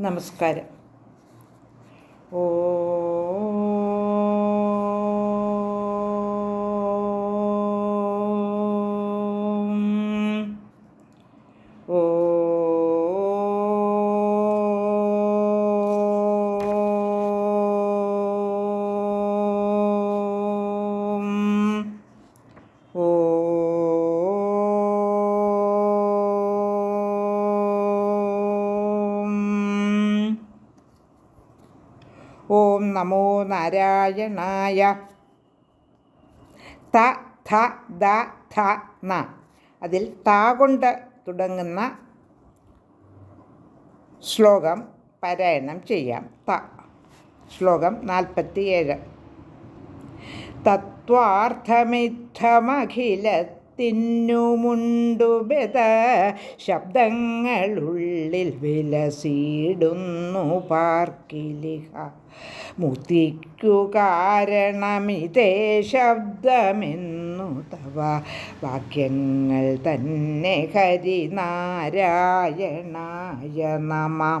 നമസ്കാരം. ഓ ഓം നമോ നാരായണായ. ത ഥ ദ ഥ ന. അതിൽ ത കൊണ്ട് തുടങ്ങുന്ന ശ്ലോകം പാരായണം ചെയ്യാം. ത. ശ്ലോകം നാൽപ്പത്തിയേഴ്. തത്വാർത്ഥമിത്തമഖിലത്തിന്നുമുണ്ടുബെത ശബ്ദങ്ങളുള്ളിൽ വിലസിടുന്നു പാർക്കിലിഹ. മുത്തിക്കു കാരണമിതേ ശബ്ദമെന്നു തവ വാക്യങ്ങൾ തന്നെ ഹരിനാരായണായ നമ.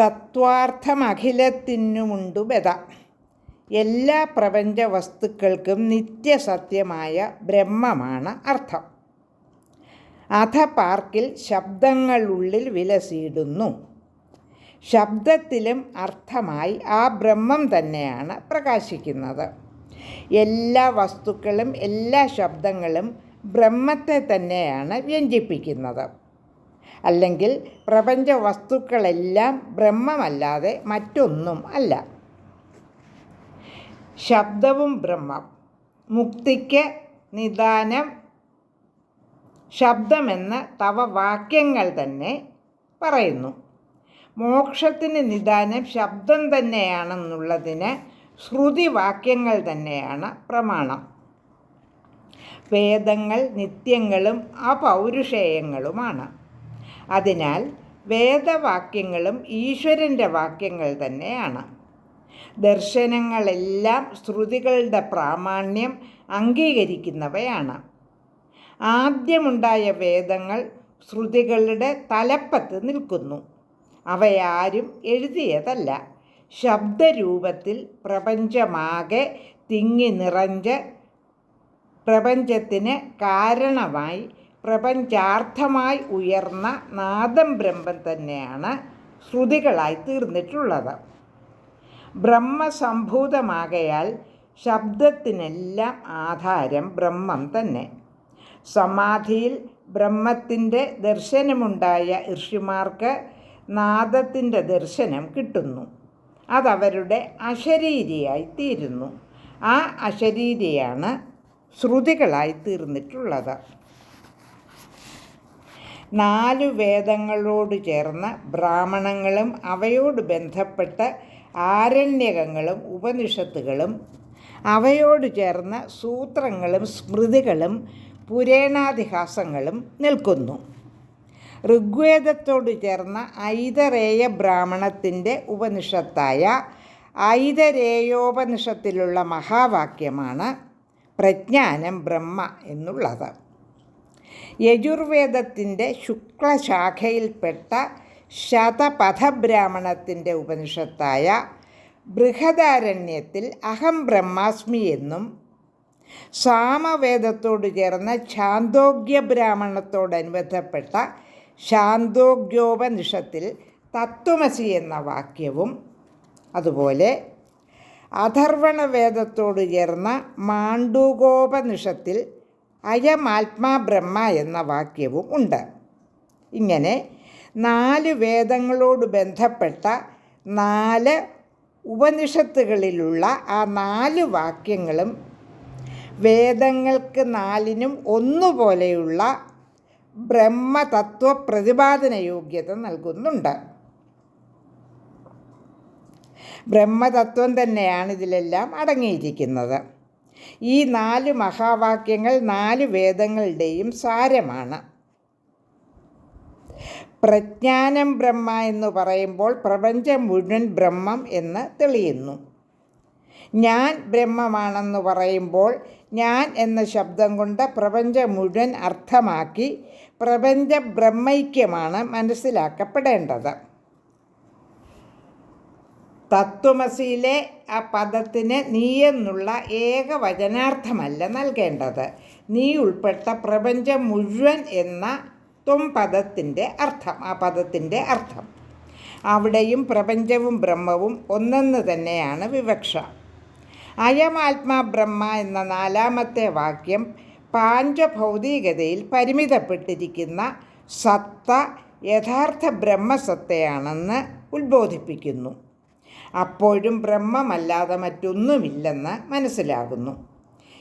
തത്വാർത്ഥമഖിലത്തിനുമുണ്ടു ബത എല്ലാ പ്രപഞ്ച വസ്തുക്കൾക്കും നിത്യസത്യമായ ബ്രഹ്മമാണ് അർത്ഥം. അധ പാർക്കിൽ ശബ്ദങ്ങളുള്ളിൽ വിലസിയിടുന്നു ശബ്ദത്തിലും അർത്ഥമായി ആ ബ്രഹ്മം തന്നെയാണ് പ്രകാശിക്കുന്നത്. എല്ലാ വസ്തുക്കളും എല്ലാ ശബ്ദങ്ങളും ബ്രഹ്മത്തെ തന്നെയാണ് വ്യഞ്ജിപ്പിക്കുന്നത്. അല്ലെങ്കിൽ പ്രപഞ്ച വസ്തുക്കളെല്ലാം ബ്രഹ്മമല്ലാതെ മറ്റൊന്നും അല്ല. ശബ്ദവും ബ്രഹ്മം. മുക്തിക്ക് നിദാനം ശബ്ദമെന്ന തവ വാക്യങ്ങൾ തന്നെ പറയുന്നു. മോക്ഷത്തിന് നിദാനം ശബ്ദം തന്നെയാണെന്നുള്ളതിന് ശ്രുതി വാക്യങ്ങൾ തന്നെയാണ് പ്രമാണം. വേദങ്ങൾ നിത്യങ്ങളും അപൗരുഷേയങ്ങളുമാണ്. അതിനാൽ വേദവാക്യങ്ങളും ഈശ്വരന്റെ വാക്യങ്ങൾ തന്നെയാണ്. ദർശനങ്ങളെല്ലാം ശ്രുതികളുടെ പ്രാമാണ്യം അംഗീകരിക്കുന്നവയാണ്. ആദ്യമുണ്ടായ വേദങ്ങൾ ശ്രുതികളുടെ തലപ്പത്ത് നിൽക്കുന്നു. അവയാരും എഴുതിയതല്ല. ശബ്ദരൂപത്തിൽ പ്രപഞ്ചമാകെ തിങ്ങി നിറഞ്ഞ് പ്രപഞ്ചത്തിന് കാരണമായി പ്രപഞ്ചാർത്ഥമായി ഉയർന്ന നാദം ബ്രഹ്മം തന്നെയാണ് ശ്രുതികളായി തീർന്നിട്ടുള്ളത്. ബ്രഹ്മസംഭൂതമാകയാൽ ശബ്ദത്തിനെല്ലാം ആധാരം ബ്രഹ്മം തന്നെ. സമാധിയിൽ ബ്രഹ്മത്തിന്റെ ദർശനമുണ്ടായ ഋഷിമാർക്ക് നാദത്തിന്റെ ദർശനം കിട്ടുന്നു. അതവരുടെ അശരീരിയായി തീരുന്നു. ആ അശരീരിയാണ് ശ്രുതികളായി തീർന്നിട്ടുള്ളത്. നാലു വേദങ്ങളോട് ചേർന്ന ബ്രാഹ്മണങ്ങളും അവയോട് ബന്ധപ്പെട്ട ആരണ്യകങ്ങളും ഉപനിഷത്തുകളും അവയോട് ചേർന്ന സൂത്രങ്ങളും സ്മൃതികളും പുരേണാതിഹാസങ്ങളും നിൽക്കുന്നു. ഋഗ്വേദത്തോട് ചേർന്ന ഐതരേയ ബ്രാഹ്മണത്തിന്റെ ഉപനിഷത്തായ ഐതരേയോപനിഷത്തിലുള്ള മഹാവാക്യമാണ് പ്രജ്ഞാനം ബ്രഹ്മ എന്നുള്ളത്. യജുർവേദത്തിന്റെ ശുക്ലശാഖയിൽപ്പെട്ട ശതപഥബ്രാഹ്മണത്തിന്റെ ഉപനിഷത്തായ ബൃഹദാരണ്യത്തിൽ അഹം ബ്രഹ്മാസ്മി എന്നും സാമവേദത്തോട് ചേർന്ന ശാന്തോഗ്യ ബ്രാഹ്മണത്തോടനുബന്ധപ്പെട്ട ശാന്തോഗ്യോപനിഷത്തിൽ തത്വമസി എന്ന വാക്യവും അതുപോലെ അഥർവണ വേദത്തോട് ചേർന്ന മാണ്ഡൂകോപനിഷത്തിൽ അയമാത്മാ ബ്രഹ്മ എന്ന വാക്യവും ഉണ്ട്. ഇങ്ങനെ നാല് വേദങ്ങളോട് ബന്ധപ്പെട്ട നാല് ഉപനിഷത്തുകളിലുള്ള ആ നാല് വാക്യങ്ങളും വേദങ്ങൾക്ക് നാലിനും ഒന്നുപോലെയുള്ള ബ്രഹ്മതത്വ പ്രതിപാദന യോഗ്യത നൽകുന്നുണ്ട്. ബ്രഹ്മതത്വം തന്നെയാണ് ഇതിലെല്ലാം അടങ്ങിയിരിക്കുന്നത്. ഈ നാല് മഹാവാക്യങ്ങൾ നാല് വേദങ്ങളുടെയും സാരമാണ്. പ്രജ്ഞാനം ബ്രഹ്മ എന്ന് പറയുമ്പോൾ പ്രപഞ്ചം മുഴുവൻ ബ്രഹ്മം എന്ന് തെളിയുന്നു. ഞാൻ ബ്രഹ്മമാണെന്ന് പറയുമ്പോൾ ഞാൻ എന്ന ശബ്ദം കൊണ്ട് പ്രപഞ്ചം മുഴുവൻ അർത്ഥമാക്കി പ്രപഞ്ച ബ്രഹ്മൈക്യമാണ് മനസ്സിലാക്കപ്പെടേണ്ടത്. തത്വമസിയിലെ ആ പദത്തിന് നീ എന്നുള്ള ഏക വചനാർത്ഥമല്ല നൽകേണ്ടത്. നീ ഉൾപ്പെട്ട പ്രപഞ്ചം മുഴുവൻ എന്ന ത്വം പദത്തിന്റെ അർത്ഥം ആ പദത്തിന്റെ അർത്ഥം. അവിടെയും പ്രപഞ്ചവും ബ്രഹ്മവും ഒന്നെന്ന് തന്നെയാണ് വിവക്ഷ. ആത്മാ ബ്രഹ്മ എന്ന നാലാമത്തെ വാക്യം പാഞ്ചഭൗതികതയിൽ പരിമിതപ്പെട്ടിരിക്കുന്ന സത്ത യഥാർത്ഥ ബ്രഹ്മസത്തയാണെന്ന് ഉത്ബോധിപ്പിക്കുന്നു. അപ്പോഴും ബ്രഹ്മമല്ലാതെ മറ്റൊന്നുമില്ലെന്ന് മനസ്സിലാകുന്നു.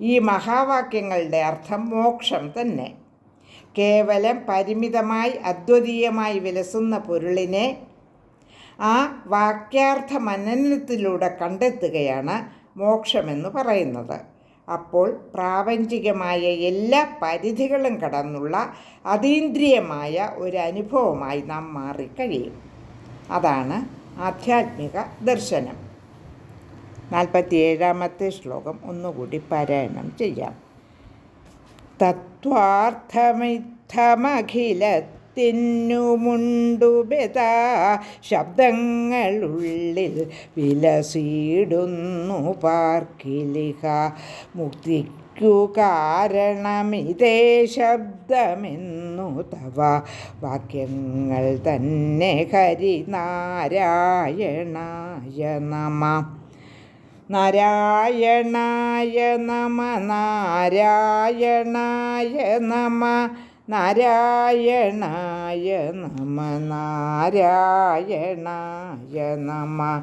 ഈ മഹാവാക്യങ്ങളുടെ അർത്ഥം മോക്ഷം തന്നെ. കേവലം പരിമിതമായി അദ്വതീയമായി വിലസുന്ന പൊരുളിനെ ആ വാക്യാർത്ഥ മനനത്തിലൂടെ കണ്ടെത്തുകയാണ് മോക്ഷമെന്ന് പറയുന്നത്. അപ്പോൾ പ്രാപഞ്ചികമായ എല്ലാ പരിധികളും കടന്നുള്ള അതീന്ദ്രിയമായ ഒരു അനുഭവമായി നാം മാറിക്കഴിയും. അതാണ് ആധ്യാത്മിക ദർശനം. നാൽപ്പത്തിയേഴാമത്തെ ശ്ലോകം ഒന്നുകൂടി പാരായണം ചെയ്യാം. തത്വാർത്ഥമിത്തമഖിലത്തിന്നുമുണ്ടുബെതാ ശബ്ദങ്ങളുള്ളിൽ വിലസീടുന്നു പാർക്കിലിഹ മുക്തിക്കു കാരണമിതേ ശബ്ദമെന്നു തവ. വാക്യങ്ങൾ തന്നെ ഹരിനാരായണായ നമ. നാരായണായ നമ നാരായണായ നമ നാരായണായ നമ നാരായണായ നമ.